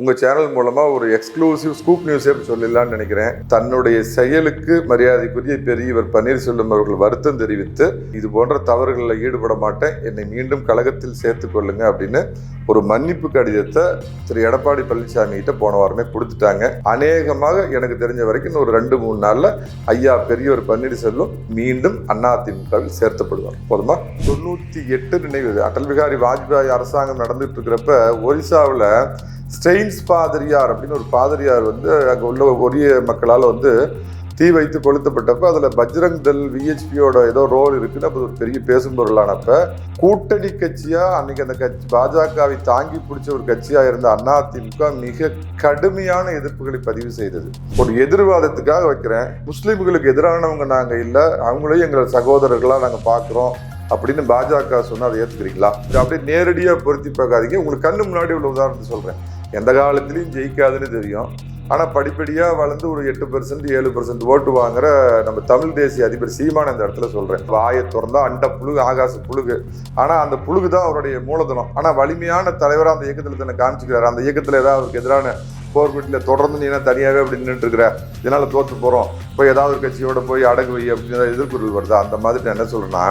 உங்கள் சேனல் மூலமாக ஒரு எக்ஸ்க்ளூசிவ் ஸ்கூப் நியூஸே சொல்லலாம்னு நினைக்கிறேன். தன்னுடைய செயலுக்கு மரியாதைக்குரிய பெரியவர் பன்னீர்செல்வம் அவர்கள் வருத்தம் தெரிவித்து இது போன்ற தவறுகளில் ஈடுபட மாட்டேன் என்னை மீண்டும் கழகத்தில் சேர்த்துக் கொள்ளுங்க அப்படின்னு ஒரு மன்னிப்பு கடிதத்தை திரு. எடப்பாடி பழனிசாமி கிட்ட போன வாரமே கொடுத்துட்டாங்க. அநேகமாக எனக்கு தெரிஞ்ச வரைக்கும் ஒரு ரெண்டு மூணு நாளில் ஐயா பெரியவர் பன்னீர்செல்வம் மீண்டும் அதிமுகவில் சேர்த்தப்படுவார். போதுமா? தொண்ணூற்றி எட்டு நினைவு. அடல் பிகாரி வாஜ்பாய் அரசாங்கம் நடந்துட்டு இருக்கிறப்ப ஒரிசாவில் ஸ்டெயின்ஸ் பாதிரியார் அப்படின்னு ஒரு பாதிரியார் வந்து அங்கே உள்ள ஒரிய மக்களால் வந்து தீ வைத்து கொளுத்தப்பட்டப்ப அதில் பஜ்ரங் தல் விஹெச்பியோட ஏதோ ரோல் இருக்குன்னு அப்போ ஒரு பெரிய பேசும் பொருளானப்ப கூட்டணி கட்சியாக அன்னைக்கு அந்த கட்சி பாஜகவை தாங்கி பிடிச்ச ஒரு கட்சியாக இருந்த அதிமுக மிக கடுமையான எதிர்ப்புகளை பதிவு செய்தது. ஒரு எதிர்வாதத்துக்காக வைக்கிறேன். முஸ்லீம்களுக்கு எதிரானவங்க நாங்கள் இல்லை. அவங்களையும் எங்களை சகோதரர்களாக நாங்கள் பார்க்குறோம் அப்படின்னு பாஜக சொன்னால் அதை ஏற்றுக்கிறீங்களா அப்படியே நேரடியாக பொருத்தி பார்க்காதீங்க. உங்களுக்கு கண்ணு முன்னாடி உள்ள உதாரணத்தை சொல்கிறேன் எந்த காலத்திலையும் ஜெயிக்காதுன்னு தெரியும். ஆனால் படிப்படியாக வளர்ந்து ஒரு எட்டு பெர்சன்ட் ஏழு பெர்சன்ட் ஓட்டு வாங்குற நம்ம தமிழ் தேசிய அதிபர் சீமான இந்த இடத்துல சொல்கிறேன் வாயை திறந்தால் அண்ட புழுகு ஆகாச புழுகு. ஆனால் அந்த புழுகு தான் அவருடைய மூலதனம். ஆனால் வலிமையான தலைவராக அந்த இயக்கத்தில் தன்னை காமிச்சிக்கிறார். அந்த இயக்கத்தில் ஏதாவது அவருக்கு எதிரான போர் வீட்டில் தொடர்ந்து நீ என்ன தனியாகவே அப்படி நின்றுட்டுருக்குற இதனால் தோற்று போகிறோம் போய் ஏதாவது ஒரு கட்சியோட போய் அடகு வை அப்படின்னு எதிர்குறல் வருதா? அந்த மாதிரி நான் என்ன சொல்கிறேன்னா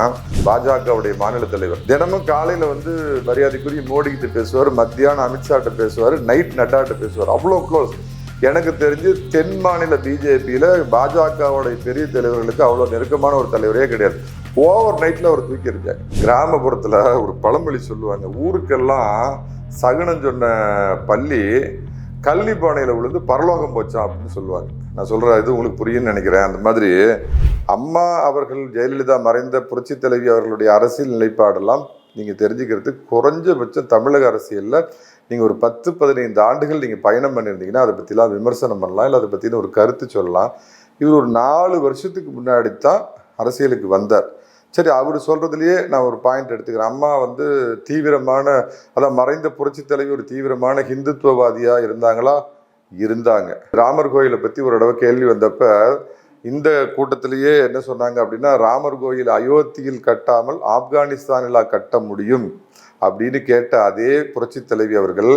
பாஜகவுடைய மாநில தலைவர் தினமும் காலையில் வந்து மரியாதைக்குரிய மோடி பேசுவார் மத்தியானம் அமித்ஷாட்ட பேசுவார் நைட் நட்டாட்ட பேசுவார். அவ்வளோ க்ளோஸ் எனக்கு தெரிஞ்சு தென் மாநில பிஜேபியில் பாஜகவுடைய பெரிய தலைவர்களுக்கு அவ்வளோ நெருக்கமான ஒரு தலைவரே கிடையாது. ஓவர் நைட்டில் அவர் தூக்கியிருக்காங்க கிராமப்புறத்தில் ஒரு பழமொழி சொல்லுவாங்க ஊருக்கெல்லாம் சகுனம் சொன்ன பள்ளி கல்வி பானையில் விழுந்து பரலோகம் போச்சான் அப்படின்னு சொல்லுவாங்க. நான் சொல்கிற இது உங்களுக்கு புரியும்னு நினைக்கிறேன். அந்த மாதிரி அம்மா அவர்கள் ஜெயலலிதா மறைந்த புரட்சி தலைவி அவர்களுடைய அரசியல் நிலைப்பாடெல்லாம் நீங்கள் தெரிஞ்சுக்கிறதுக்கு குறைஞ்சபட்சம் தமிழக அரசியலில் நீங்கள் ஒரு பத்து பதினைந்து ஆண்டுகள் நீங்கள் பயணம் பண்ணியிருந்தீங்கன்னா அதை பற்றிலாம் விமர்சனம் பண்ணலாம். இல்லை அதை பற்றின ஒரு கருத்து சொல்லலாம். இவர் ஒரு நாலு வருஷத்துக்கு முன்னாடி தான் அரசியலுக்கு வந்தார். சரி அவர் சொல்கிறதுலையே நான் ஒரு பாயிண்ட் எடுத்துக்கிறேன். அம்மா வந்து தீவிரமான அதான் மறைந்த புரட்சி தலைவி ஒரு தீவிரமான ஹிந்துத்துவவாதியாக இருந்தாங்களா? இருந்தாங்க. ராமர் கோயிலை பற்றி ஒரு தடவை கேள்வி வந்தப்ப இந்த கூட்டத்திலேயே என்ன சொன்னாங்க அப்படின்னா ராமர் கோயில் அயோத்தியில் கட்டாமல் ஆப்கானிஸ்தானில் கட்ட முடியும். அப்படின்னு கேட்ட அதே புரட்சி தலைவி அவர்கள்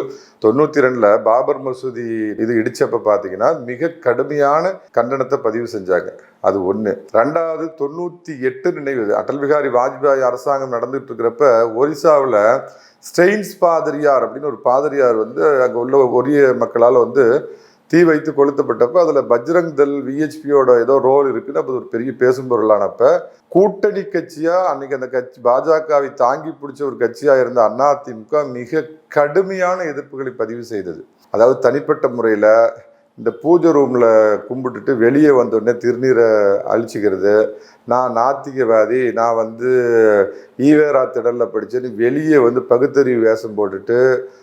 தொண்ணூற்றி ரெண்டில் பாபர் மசூதி இது இடித்தப்போ பார்த்தீங்கன்னா மிக கடுமையான கண்டனத்தை பதிவு செஞ்சாங்க. அது ஒன்று ரெண்டாவது தொண்ணூற்றி எட்டு நினைவு அடல் பிகாரி வாஜ்பாய் அரசாங்கம் நடந்துகிட்டு இருக்கிறப்ப ஒரிசாவில் ஸ்டெயின்ஸ் பாதிரியார் அப்படின்னு ஒரு பாதிரியார் வந்து அங்கே உள்ள ஒரிய மக்களால் வந்து தீ வைத்து கொளுத்தப்பட்டப்ப அதில் பஜ்ரங் தல் விஹெச்பியோட ஏதோ ரோல் இருக்குன்னு அப்போ ஒரு பெரிய பேசும் பொருளானப்ப கூட்டணி கட்சியாக அன்னைக்கு அந்த கட்சி பாஜகவை தாங்கி பிடிச்ச ஒரு கட்சியாக இருந்த அதிமுக மிக கடுமையான எதிர்ப்புகளை பதிவு செய்தது. அதாவது தனிப்பட்ட முறையில் இந்த பூஜை ரூமில் கும்பிட்டுட்டு வெளியே வந்தோடனே திருநீரை அழிச்சிக்கிறது. நான் நாத்திகவாதி நான் வந்து ஈவேரா திடலில் படித்தேன்னு வெளியே வந்து பகுத்தறிவு வேஷம் போட்டுட்டு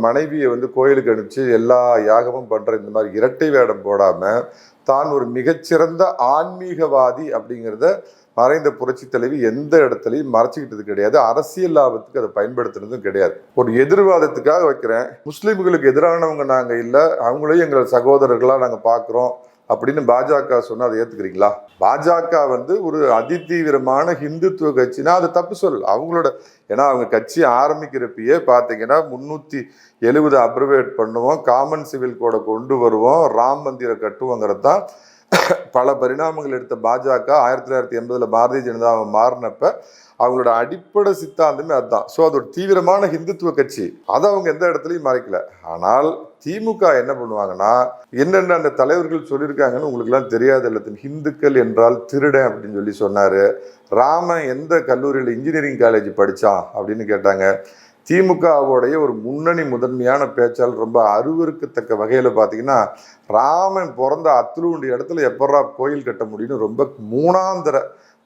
மனைவியை வந்து கோயிலுக்கு அனுப்பிச்சு எல்லா யாகமும் பண்ணுற இந்த மாதிரி இரட்டை வேடம் போடாமல் தான் ஒரு மிகச்சிறந்த ஆன்மீகவாதி அப்படிங்கிறத மறைந்த புரட்சி தலைவி எந்த இடத்துலையும் மறைச்சிக்கிட்டது கிடையாது. அரசியல் லாபத்துக்கு அதை பயன்படுத்துனதும் கிடையாது. ஒரு எதிர்வாதத்துக்காக வைக்கிறேன். முஸ்லீம்களுக்கு எதிரானவங்க நாங்கள் இல்லை. அவங்களையும் எங்கள் சகோதரர்களாக நாங்கள் பார்க்குறோம் அப்படின்னு பாஜக சொன்னால் அதை ஏற்றுக்கிறீங்களா பாஜக வந்து ஒரு அதிதீவிரமான ஹிந்துத்துவ கட்சினா அது தப்பு சொல் அவங்களோட ஏன்னா அவங்க கட்சி ஆரம்பிக்கிறப்பயே பார்த்தீங்கன்னா முன்னூற்றி எழுபது அப்ரிவேட் பண்ணுவோம். காமன் சிவில் கோடை கொண்டு வருவோம். ராம் மந்திரம் கட்டுவோங்கிறது தான் பல பரிணாமங்கள் எடுத்த பாஜக ஆயிரத்தி தொள்ளாயிரத்தி எண்பதில் பாரதிய ஜனதாவை மாறினப்ப அவங்களோட அடிப்படை சித்தாந்தமே அதுதான் ஸோ அது ஒரு தீவிரமான ஹிந்துத்துவ கட்சி. அதை அவங்க எந்த இடத்துலையும் மறைக்கல. ஆனால் திமுக என்ன பண்ணுவாங்கன்னா என்னென்ன அந்த தலைவர்கள் சொல்லியிருக்காங்கன்னு உங்களுக்குலாம் தெரியாது எல்லாத்தையும். ஹிந்துக்கள் என்றால் திருடன் அப்படின்னு சொல்லி சொன்னார். ராமன் எந்த கல்லூரியில் இன்ஜினியரிங் காலேஜ் படித்தான் அப்படின்னு கேட்டாங்க. திமுகவுடைய ஒரு முன்னணி முதன்மையான பேச்சால் ரொம்ப அருவருக்கத்தக்க வகையில் பார்த்தீங்கன்னா ராமன் பிறந்த அத்துலூண்டு இடத்துல எப்படா கோயில் கட்ட முடியும்னு ரொம்ப மூணாந்தர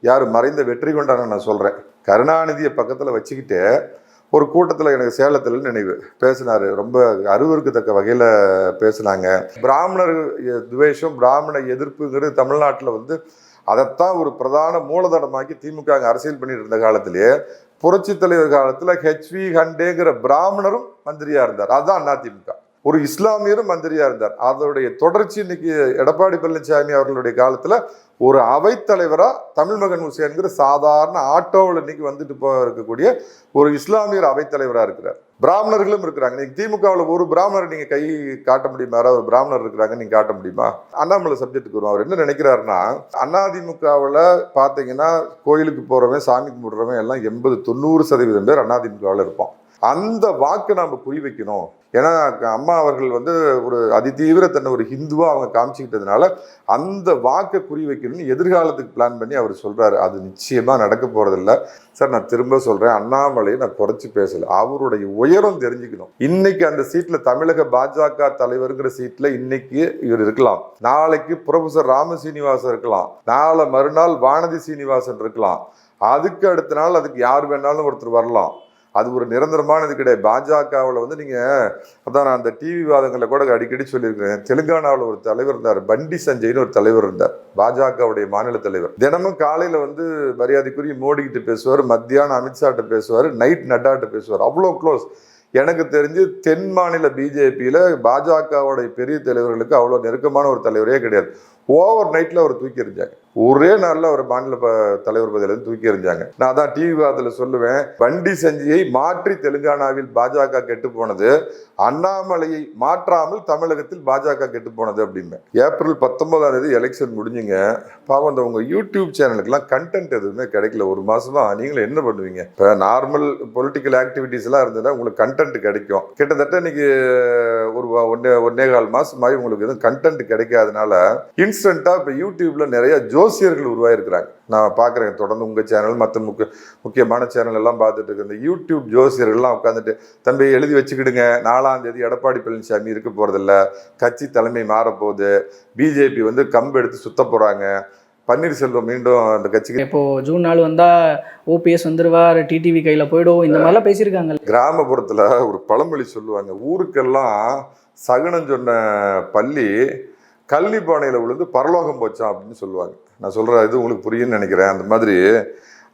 யார் மறைந்த வெற்றி கொண்டான நான் சொல்கிறேன் கருணாநிதியை பக்கத்தில் வச்சுக்கிட்டு ஒரு கூட்டத்தில் எனக்கு சேலத்தில் நினைவு பேசினார். ரொம்ப அருவருக்கத்தக்க வகையில் பேசினாங்க. பிராமணர் துவேஷம் பிராமண எதிர்ப்புங்கிறது தமிழ்நாட்டில் வந்து அதைத்தான் ஒரு பிரதான மூலதனமாக்கி திமுக அங்கே அரசியல் பண்ணிட்டு இருந்த காலத்திலேயே புரட்சி தலைவர் காலத்தில் ஹெச்வி ஹண்டேங்கிற பிராமணரும் மந்திரியாக இருந்தார். அதுதான் அதிமுக. ஒரு இஸ்லாமியரும் மந்திரியாக இருந்தார். அதோடைய தொடர்ச்சி இன்னைக்கு எடப்பாடி பழனிசாமி அவர்களுடைய காலத்தில் ஒரு அவைத்தலைவராக தமிழ் மகன் ஹுசேன்கிற சாதாரண ஆட்டோவில் இன்னைக்கு வந்துட்டு போக இருக்கக்கூடிய ஒரு இஸ்லாமியர் அவைத்தலைவராக இருக்கிறார். பிராமணர்களும் இருக்கிறாங்க. நீங்க திமுகவில் ஒரு பிராமணர் நீங்கள் கை காட்ட முடியுமா? யாராவது ஒரு பிராமணர் இருக்கிறாங்க நீங்கள் காட்ட முடியுமா? அண்ணாமலை சப்ஜெக்ட்டுக்கு வரும் அவர் என்ன நினைக்கிறாருன்னா அதிமுகவில் பார்த்தீங்கன்னா கோயிலுக்கு போகிறவன் சாமி கும்பிடுறவன் எல்லாம் எண்பது தொண்ணூறு சதவீதம் பேர் அதிமுகவில் இருப்பான். அந்த வாக்கை நம்ம குறி வைக்கணும். ஏன்னா அம்மா அவர்கள் வந்து ஒரு அதிதீவிர தன்னை ஒரு ஹிந்துவாக அவங்க காமிச்சிக்கிட்டதுனால அந்த வாக்கை குறி வைக்கணும்னு எதிர்காலத்துக்கு பிளான் பண்ணி அவர் சொல்கிறாரு அது நிச்சயமாக நடக்க போகிறதில்ல சார் நான் திரும்ப சொல்கிறேன் அண்ணாமலையை நான் குறைச்சி பேசலை. அவருடைய உயரம் தெரிஞ்சுக்கணும். இன்னைக்கு அந்த சீட்டில் தமிழக பாஜக தலைவருங்கிற சீட்டில் இன்னைக்கு இவர் இருக்கலாம். நாளைக்கு ப்ரொஃபசர் ராம சீனிவாசன் இருக்கலாம். நாளை மறுநாள் வானதி சீனிவாசன் இருக்கலாம். அதுக்கு அடுத்த நாள் அதுக்கு யார் வேணாலும் ஒருத்தர் வரலாம். அது ஒரு நிரந்தரமானது கிடையாது. பாஜகவில் வந்து நீங்கள் அதான் நான் அந்த டிவி வாதங்களில் கூட அடிக்கடி சொல்லியிருக்கிறேன். தெலுங்கானாவில் ஒரு தலைவர் இருந்தார் பண்டி சஞ்சய்னு ஒரு தலைவர் இருந்தார். பாஜகவுடைய மாநில தலைவர். தினமும் காலையில் வந்து மரியாதைக்குரிய மோடிக்கிட்டு பேசுவார் மத்தியானம் அமித்ஷாட்ட பேசுவார் நைட் நட்டாட்ட பேசுவார். அவ்வளோ க்ளோஸ் எனக்கு தெரிஞ்சு தென் மாநில பிஜேபியில் பாஜகவுடைய பெரிய தலைவர்களுக்கு அவ்வளோ நெருக்கமான ஒரு தலைவரே கிடையாது. ஓவர் நைட்டில் அவர் தூக்கி எறிஞ்சாங்க ஒரே நாளில் அவர் மாநில ப தலைவர் பதவியிலேருந்து தூக்கி எறிஞ்சாங்க. நான் தான் டிவி வாதத்தில் சொல்லுவேன் வண்டி சஞ்சியை மாற்றி தெலுங்கானாவில் பாஜக கெட்டு போனது அண்ணாமலையை மாற்றாமல் தமிழகத்தில் பாஜக கெட்டு போனது அப்படின்னு ஏப்ரல் பத்தொன்பதாம் தேதி எலெக்ஷன் முடிஞ்சுங்க. பாவம் அந்த உங்கள் யூடியூப் சேனலுக்குலாம் கண்டென்ட் எதுவுமே கிடைக்கல. ஒரு மாசமா நீங்களும் என்ன பண்ணுவீங்க? இப்போ நார்மல் பொலிட்டிக்கல் ஆக்டிவிட்டீஸ்லாம் இருந்ததுன்னா உங்களுக்கு கண்டென்ட் கிடைக்கும். கிட்டத்தட்ட இன்னைக்கு ஒன்னே ஒன்னே கால் மாசம் மாதிரி உங்களுக்கு எதுவும் கண்டென்ட் கிடைக்காதனால இன்ஸ்டன்ட்டா இப்போ யூடியூப்ல நிறைய ஜோசியர்கள் உருவாயிருக்கிறாங்க. நான் பார்க்குறேன் தொடர்ந்து உங்கள் சேனல் மற்ற முக்கிய முக்கியமான சேனல் எல்லாம் பார்த்துட்டு இருக்கேன். இந்த யூடியூப் ஜோசியர்கள்லாம் உட்காந்துட்டு தம்பி எழுதி வச்சுக்கிடுங்க. நாலாம் தேதி எடப்பாடி பழனிசாமி இருக்க போகிறதில்ல கட்சி தலைமை மாறப்போகுது. பிஜேபி வந்து கம்பு எடுத்து சுத்த போகிறாங்க பன்னீர்செல்வம் மீண்டும் அந்த கட்சிக்கு இப்போ ஜூன் நாள் வந்தா ஓபிஎஸ் வந்துருவார் டிடிவி கையில போயிடும். இந்த மாதிரிலாம் பேசியிருக்காங்க. கிராமப்புறத்தில் ஒரு பழமொழி சொல்லுவாங்க. ஊருக்கெல்லாம் சகுனம் சொன்ன பள்ளி கல்வி பானையில் விழுந்து பரலோகம் போச்சான் அப்படின்னு சொல்லுவாங்க. நான் சொல்கிற இது உங்களுக்கு புரியும்னு நினைக்கிறேன். அந்த மாதிரி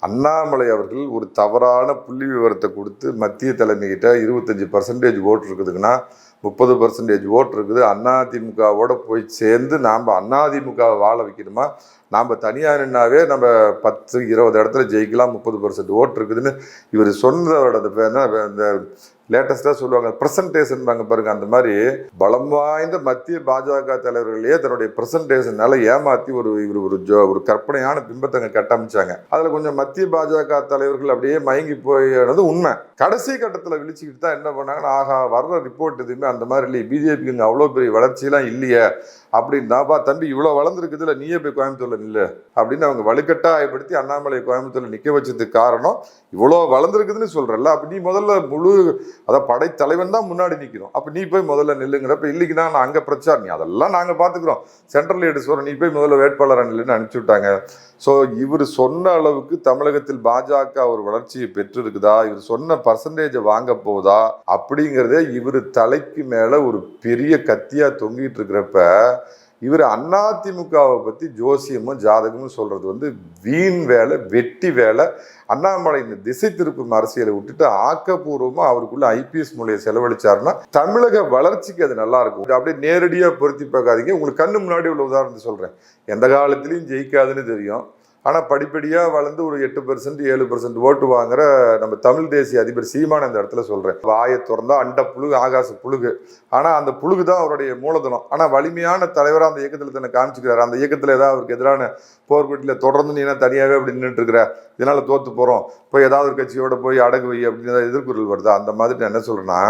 அண்ணாமலை அவர்கள் ஒரு தவறான புள்ளி விவரத்தை கொடுத்து மத்திய தலைமைகிட்ட இருபத்தஞ்சி பர்சன்டேஜ் ஓட்டு இருக்குதுங்கன்னா முப்பது பர்சன்டேஜ் ஓட்டு இருக்குது. அதிமுகவோட போய் சேர்ந்து நாம் அதிமுகவை வாழ வைக்கணுமா? நாம் தனியாக நின்னாவே நம்ம பத்து இருபது இடத்துல ஜெயிக்கலாம் முப்பது பர்சன்ட் ஓட்டு இருக்குதுன்னு இவர் சொன்னதோட அந்த இந்த லேட்டஸ்ட்டாக சொல்லுவாங்க. ப்ரெசன்டேஷன் பாங்க பாருங்கள் அந்த மாதிரி பலம் வாய்ந்த மத்திய பாஜக தலைவர்களையே தன்னுடைய ப்ரெசன்டேஷனால ஏமாற்றி ஒரு இவர் ஒரு ஜோ ஒரு கற்பனையான பிம்பத்தை கட்டமைச்சாங்க. அதில் கொஞ்சம் மத்திய பாஜக தலைவர்கள் அப்படியே மயங்கி போயினது உண்மை. கடைசி கட்டத்தில் விழிச்சுக்கிட்டு தான் என்ன பண்ணாங்கன்னா ஆஹா வர்ற ரிப்போர்ட் எதுவுமே அந்த மாதிரி இல்லையே. பிஜேபிக்கு இங்கே அவ்வளோ பெரிய வளர்ச்சியெல்லாம் இல்லையே. அப்படின்னாப்பா தம்பி இவ்வளோ வளர்ந்துருக்குதுல நீயே போய் கோயம்புத்தூரில் நில்லு. அப்படின்னு அவங்க வலுக்கட்டாயப்படுத்தி அண்ணாமலை கோயம்புத்தூரில் நிற்க வச்சதுக்கு காரணம் இவ்வளோ வளர்ந்துருக்குதுன்னு சொல்கிறல்ல அப்போ நீ முதல்ல முழு அதான் படைத்தலைவன் தான் முன்னாடி நிற்கணும் அப்போ நீ போய் முதல்ல நில்லுங்கிறப்ப இல்லைக்குன்னா நான் அங்கே பிரச்சாரம் நீ அதெல்லாம் நாங்கள் பார்த்துக்குறோம் சென்ட்ரல் லீடர்ஸ் சொல்கிறோம் நீ போய் முதல்ல வேட்பாளர் நில்லுன்னு அனுப்பிச்சி விட்டாங்க ஸோ இவர் சொன்ன அளவுக்கு தமிழகத்தில் பாஜக ஒரு வளர்ச்சியை பெற்றிருக்குதா? இவர் சொன்ன பர்சன்டேஜை வாங்க போதா? அப்படிங்கிறதே இவர் தலைக்கு மேலே ஒரு பெரிய கத்தியாக தொங்கிட்டு இருக்கிறப்ப இவர் அதிமுகவை பற்றி ஜோசியமும் ஜாதகமும் சொல்கிறது வந்து வீண் வேலை வெட்டி வேலை. அண்ணாமலை இந்த திசை திருப்பும் அரசியலை விட்டுட்டு ஆக்கப்பூர்வமாக அவருக்குள்ள ஐபிஎஸ் மூலையை செலவழிச்சாருன்னா தமிழக வளர்ச்சிக்கு அது நல்லா இருக்கும். அப்படியே நேரடியாக பொருத்தி பார்க்காதீங்க. உங்களுக்கு கண்ணு முன்னாடி உள்ள உதாரணத்தை சொல்கிறேன் எந்த காலத்துலையும் ஜெயிக்காதுன்னு தெரியும். ஆனால் படிப்படியாக வளர்ந்து ஒரு எட்டு பெர்சன்ட் ஏழு பெர்சன்ட் ஓட்டு வாங்குற நம்ம தமிழ் தேசிய அதிபர் சீமான இந்த இடத்துல சொல்கிறேன் வாயை திறந்தால் அண்ட புழுகு ஆகாச புழுகு. ஆனால் அந்த புழுகு தான் அவருடைய மூலதனம். ஆனால் வலிமையான தலைவராக அந்த இயக்கத்தில் தன்னை காமிச்சிக்கிறார். அந்த இயக்கத்தில் ஏதாவது அவருக்கு எதிரான போர்க்குட்டியில் தொடர்ந்து நீ என்ன தனியாகவே அப்படி நின்றுட்டு இருக்கிற இதனால் தோற்று போகிறோம் போய் ஏதாவது ஒரு கட்சியோட போய் அடகு வை அப்படின்னு எதிர்குரல் வருது? அந்த மாதிரி நான் என்ன சொல்கிறேன்னா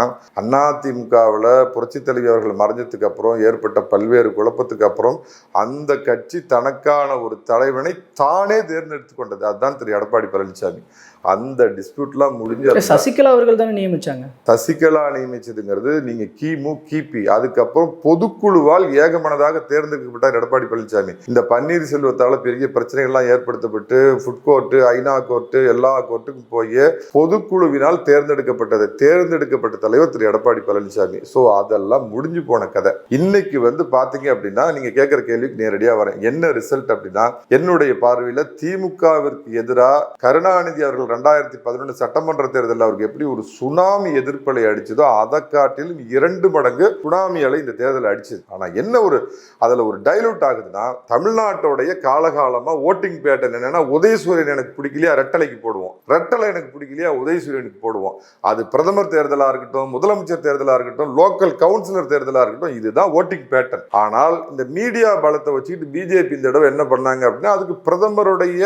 அதிமுகவில் புரட்சி தலைவி அவர்கள் மறைஞ்சதுக்கு அப்புறம் ஏற்பட்ட பல்வேறு குழப்பத்துக்கு அப்புறம் அந்த கட்சி தனக்கான ஒரு தலைவனை தான் தேர்ந்தெடுத்து கொண்டது அதுதான் திரு எடப்பாடி பழனிசாமி அந்த டிஸ்பியூட்லாம் முடிஞ்சு சசிகலா அவர்கள் தானே நியமிச்சாங்க? சசிகலா நியமிச்சதுங்கிறது நீங்க கிமு கிபி அதுக்கப்புறம் பொதுக்குழுவால் ஏகமனதாக தேர்ந்தெடுக்கப்பட்டார் எடப்பாடி பழனிசாமி இந்த பன்னீர்செல்வத்தால பெரிய பிரச்சனைகள்லாம் ஏற்படுத்தப்பட்டு ஃபுட் கோர்ட்டு ஐநா கோர்ட்டு எல்லா கோர்ட்டுக்கும் போய் பொதுக்குழுவினால் தேர்ந்தெடுக்கப்பட்டது. தேர்ந்தெடுக்கப்பட்ட தலைவர் திரு எடப்பாடி பழனிசாமி ஸோ அதெல்லாம் முடிஞ்சு போன கதை. இன்னைக்கு வந்து பாத்தீங்க அப்படின்னா நீங்க கேட்குற கேள்விக்கு நேரடியா வரேன். என்ன ரிசல்ட் அப்படின்னா என்னுடைய பார்வையில திமுகவிற்கு எதிராக கருணாநிதி அவர்கள் ரெண்டாயிரத்தி பதினொன்று சட்டமன்ற தேர்தலில் அவருக்கு எப்படி ஒரு சுனாமி எதிர்ப்பலை அடிச்சதோ அதை காட்டிலும் இரண்டு மடங்கு சுனாமி அலை இந்த தேர்தல் அடிச்சது. ஆனா என்ன ஒரு அதில் ஒரு டைலூட் ஆகுதுன்னா தமிழ்நாட்டோடைய காலகாலமா ஓட்டிங் பேட்டர்ன் என்னன்னா உதயசூரியன் எனக்கு பிடிக்கலையா ரெட்டலைக்கு போடுவோம். ரெட்டலை எனக்கு பிடிக்கலையா உதயசூரியனுக்கு போடுவோம். அது பிரதமர் தேர்தலாக இருக்கட்டும் முதலமைச்சர் தேர்தலாக இருக்கட்டும் லோக்கல் கவுன்சிலர் தேர்தலாக இருக்கட்டும் இதுதான் ஓட்டிங் பேட்டர்ன் ஆனால் இந்த மீடியா பலத்தை வச்சுக்கிட்டு பிஜேபி இந்த தடவை என்ன பண்ணாங்க அப்படின்னா அதுக்கு பிரதமர் பிரதமருடைய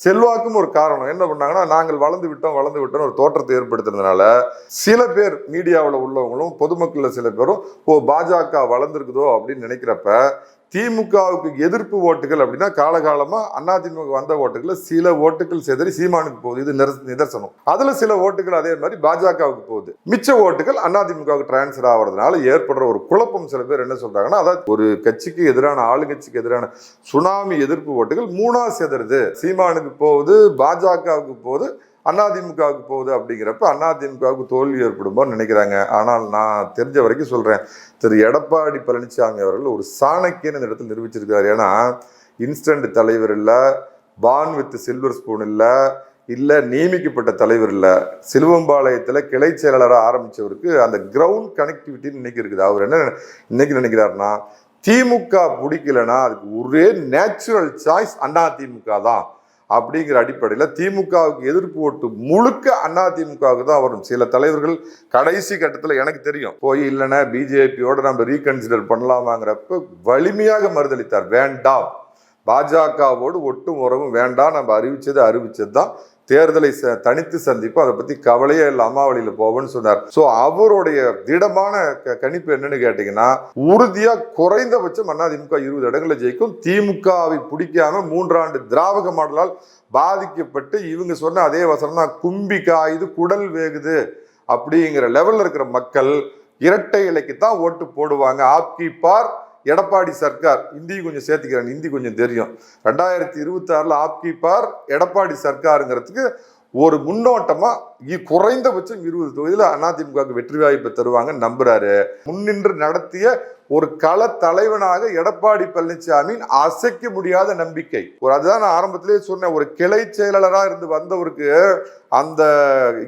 செல்வாக்கும் ஒரு காரணம். என்ன பண்ணாங்கன்னா நாங்கள் வளர்ந்து விட்டோம் வளர்ந்து விட்டோம் ஒரு தோற்றத்தை ஏற்படுத்துறதுனால சில பேர் மீடியாவில் உள்ளவங்களும் பொதுமக்களில் சில பேரும் ஓ பாஜக வளர்ந்துருக்குதோ? அப்படின்னு நினைக்கிறப்ப திமுகவுக்கு எதிர்ப்பு ஓட்டுகள் அப்படின்னா காலகாலமாக அதிமுக வந்த ஓட்டுகளில் சில ஓட்டுகள் செதறி சீமானுக்கு போகுது. இது நிதர்சனம். அதில் சில ஓட்டுகள் அதே மாதிரி பாஜகவுக்கு போகுது. மிச்ச ஓட்டுகள் அதிமுகவுக்கு டிரான்ஸ்ஃபர் ஆகிறதுனால ஏற்படுற ஒரு குழப்பம் சில பேர் என்ன சொல்றாங்கன்னா அதாவது ஒரு கட்சிக்கு எதிரான ஆளுங்கட்சிக்கு எதிரான சுனாமி எதிர்ப்பு ஓட்டுகள் மூணா செதறுது. சீமானுக்கு போகுது பாஜகவுக்கு போகுது அதிமுகவுக்கு போகுது அப்படிங்கிறப்ப அதிமுகவுக்கு தோல்வி ஏற்படுமோ நினைக்கிறாங்க. ஆனால் நான் தெரிஞ்ச வரைக்கும் சொல்கிறேன் திரு. எடப்பாடி பழனிசாமி அவர்கள் ஒரு சாணக்கியன் இந்த இடத்துல நிரூபிச்சிருக்காரு ஏன்னா இன்ஸ்டன்ட் தலைவர் இல்லை பான் வித் சில்வர் ஸ்பூன் இல்லை இல்லை நியமிக்கப்பட்ட தலைவர் இல்லை. சிலுவம்பாளையத்தில் கிளை செயலாளராக ஆரம்பித்தவருக்கு அந்த கிரவுண்ட் கனெக்டிவிட்டின்னு இன்னைக்கு இருக்குது. அவர் என்ன இன்னைக்கு நினைக்கிறாருன்னா திமுக பிடிக்கலன்னா அதுக்கு ஒரே நேச்சுரல் சாய்ஸ் அண்ணா திமுக தான். அப்படிங்கிற அடிப்படையில் திமுகவுக்கு எதிர்ப்பு ஓட்டு முழுக்க அண்ணா திமுகவுக்கு தான் வரும். சில தலைவர்கள் கடைசி கட்டத்தில் எனக்கு தெரியும் போய் இல்லைன்னா பிஜேபியோட நம்ம ரீகன்சிடர் பண்ணலாமாங்கிறப்ப வலிமையாக மறுதளித்தார். வேண்டாம். பாஜகவோடு ஒட்டும் உறவும் வேண்டாம். நம்ம அறிவிச்சது அறிவிச்சது தான் தேர்தலை ச- தனித்து சந்திப்போம். அதை பத்தி கவலையே இல்லை அம்மாவளியில் போவோம்னு சொன்னார். ஸோ அவருடைய திடமான க- கணிப்பு என்னன்னு கேட்டீங்கன்னா உறுதியா குறைந்தபட்சம் அதிமுக இருபது இடங்களை ஜெயிக்கும். திமுகவை பிடிக்காம மூன்றாண்டு திராவக மாடலால் பாதிக்கப்பட்டு இவங்க சொன்ன அதே வசனம் தான் கும்பி காயுது குடல் வேகுது அப்படிங்கிற லெவல்ல இருக்கிற மக்கள் இரட்டை இலைக்கு தான் ஓட்டு போடுவாங்க. ஆப்கி பார் எடப்பாடி சர்க்கார் ஹிந்தி கொஞ்சம் சேர்த்துக்கிறேன் ஹிந்தி கொஞ்சம் தெரியும். ரெண்டாயிரத்தி இருபத்தி ஆறுல ஆப்கி பார் எடப்பாடி சர்க்காருங்கிறதுக்கு ஒரு முன்னோட்டமா இ- குறைந்தபட்சம் இருபது தொகுதியில் அதிமுகவுக்கு வெற்றி வாய்ப்பை தருவாங்க நம்புறாரு. முன்னின்று நடத்திய ஒரு கள தலைவனாக எடப்பாடி பழனிசாமியின் அசைக்க முடியாத நம்பிக்கை. ஒரு அதுதான் நான் ஆரம்பத்திலேயே சொன்னேன். ஒரு கிளை செயலாளராக இருந்து வந்தவருக்கு அந்த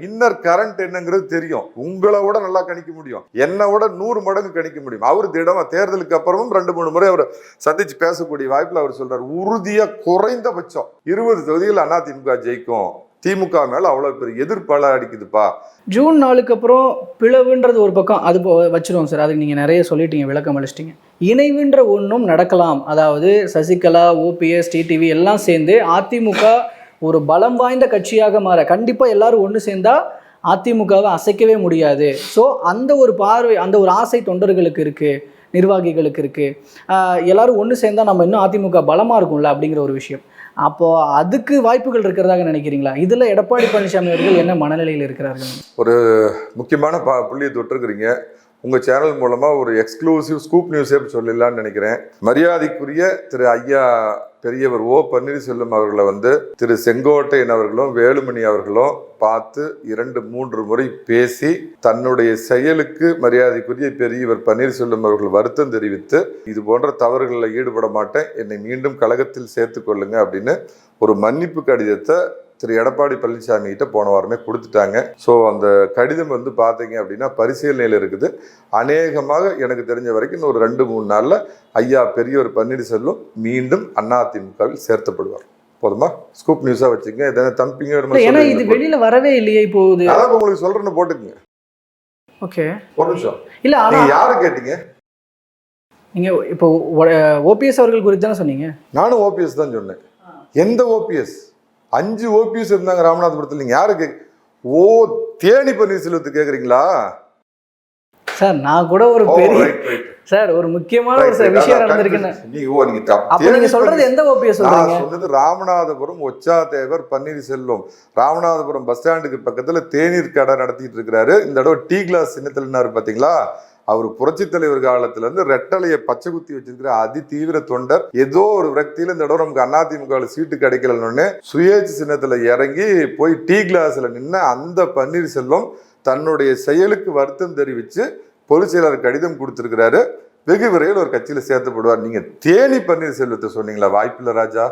இன்னர் கரண்ட் என்னங்கிறது தெரியும். உங்களை விட நல்லா கணிக்க முடியும். என்னை விட நூறு மடங்கு கணிக்க முடியும். அவர் திடமா தேர்தலுக்கு அப்புறமும் ரெண்டு மூணு முறை அவர் சந்திச்சு பேசக்கூடிய வாய்ப்பில் அவர் சொல்றார். உறுதியாக குறைந்தபட்சம் இருபது தொகுதியில் அதிமுக ஜெயிக்கும். திமுக மேல அவ்வளவு பெரிய எதிர்ப்பால அடிக்குதுப்பா. ஜூன் நாளுக்கு அப்புறம் பிளவுன்றது ஒரு பக்கம் அது வச்சிருவோம் சார். அதுக்கு நீங்கள் நிறைய சொல்லிட்டீங்க விளக்கம் அழிச்சிட்டீங்க இணைவுன்ற ஒன்றும் நடக்கலாம். அதாவது சசிகலா ஓபிஎஸ் டிடிவி எல்லாம் சேர்ந்து அதிமுக ஒரு பலம் வாய்ந்த கட்சியாக மாற கண்டிப்பாக எல்லாரும் ஒன்று சேர்ந்தா அதிமுகவை அசைக்கவே முடியாது. ஸோ அந்த ஒரு பார்வை அந்த ஒரு ஆசை தொண்டர்களுக்கு இருக்குது நிர்வாகிகளுக்கு இருக்குது எல்லாரும் ஒன்று சேர்ந்தா நம்ம இன்னும் அதிமுக பலமாக இருக்கும்ல அப்படிங்கிற ஒரு விஷயம். அப்போ அதுக்கு வாய்ப்புகள் இருக்கிறதாக நினைக்கிறீங்களா? இதில் எடப்பாடி பழனிசாமி அவர்கள் என்ன மனநிலையில் இருக்கிறார்கள்? முக்கியமான பா புள்ளியை தொட்டிருக்கிறீங்க. உங்கள் சேனல் மூலமாக ஒரு எக்ஸ்க்ளூசிவ் ஸ்கூப் நியூஸே சொல்லலாம்னு நினைக்கிறேன். மரியாதைக்குரிய திரு ஐயா பெரியவர் ஓ பன்னீர்செல்வம் அவர்களை வந்து திரு செங்கோட்டையன் அவர்களும் வேலுமணி அவர்களும் பார்த்து இரண்டு மூன்று முறை பேசி தன்னுடைய செயலுக்கு மரியாதைக்குரிய பெரியவர் பன்னீர்செல்வம் அவர்கள் வருத்தம் தெரிவித்து இது போன்ற தவறுகளில் ஈடுபட மாட்டேன் என்னை மீண்டும் கழகத்தில் சேர்த்துக் கொள்ளுங்க அப்படின்னு ஒரு மன்னிப்பு கடிதத்தை திரு எடப்பாடி பழனிசாமி கிட்ட போன வாரமே கொடுத்துட்டாங்க ஸோ அந்த கடிதம் வந்து பார்த்தீங்க அப்படின்னா பரிசீலனையில் இருக்குது அநேகமாக எனக்கு தெரிஞ்ச வரைக்கும் இன்னும் ஒரு ரெண்டு மூணு நாளில் ஐயா பெரியவர் பன்னீர்செல்வம் மீண்டும் அதிமுகவில் சேர்த்தப்படுவார் போதுமா ஸ்கூப் நியூஸாக வச்சுங்க எதனா தம்பிங்க ஏன்னா இது. வெளியில வரவே இல்லையே இப்போ அதான் உங்களுக்கு சொல்றேன்னு போட்டுக்குங்க ஓகே ஒரு நிமிஷம் இல்ல ஆனா நீங்க யாரை கேட்டீங்க நீங்க இப்போ ஓபிஎஸ் அவர்கள் குறித்து தானே சொன்னீங்க நானும் ஓபிஎஸ் தான் சொன்னேன் எந்த ஓபிஎஸ் அஞ்சு ஓபிஎஸ் இருந்தாங்க ராமநாதபுரத்தில். நீங்க யாரு கேக் ஓ தேனி பன்னீர்செல்வத்துக்கு கேக்குறீங்களா? சார் நான் கூட ஒரு ஓ, பெரிய. சார் ஒரு முக்கியமான ஒரு. விஷயம் நடந்திருக்குன்னு. நீங்க சொல்றது எந்த ஓபிஎஸ் நான் சொல்றீங்க? சொன்னது ராமநாதபுரம் ஒச்சா தேவர் பன்னீர்செல்வம். ராமநாதபுரம் பஸ் ஸ்டாண்டுக்கு பக்கத்துல தேநீர் கடை நடத்திட்டு இருக்கிறாரு. இந்த தடவை டீ கிளாஸ் சின்னத்தில்னாரு பாத்தீங்களா? அவர் புரட்சி தலைவர் காலத்துல இருந்து ரெட்டலையை பச்சை குத்தி வச்சிருக்கிற அதி தீவிர தொண்டர். ஏதோ ஒரு விரக்தியில இந்த தடவை நமக்கு அதிமுக சீட்டு கிடைக்கலன்னு சுயேட்சை சின்னத்துல இறங்கி போய் டீ கிளாஸ்ல நின்று அந்த பன்னீர்செல்வம் தன்னுடைய செயலுக்கு வருத்தம் தெரிவிச்சு பொதுச் செயலாளர் கடிதம் கொடுத்துருக்கிறாரு. வெகு விரைவில் ஒரு கட்சியில் சேர்த்தப்படுவார். நீங்கள் தேனி பன்னீர்செல்வத்தை சொன்னீங்களா? வாய்ப்பில்லை ராஜா.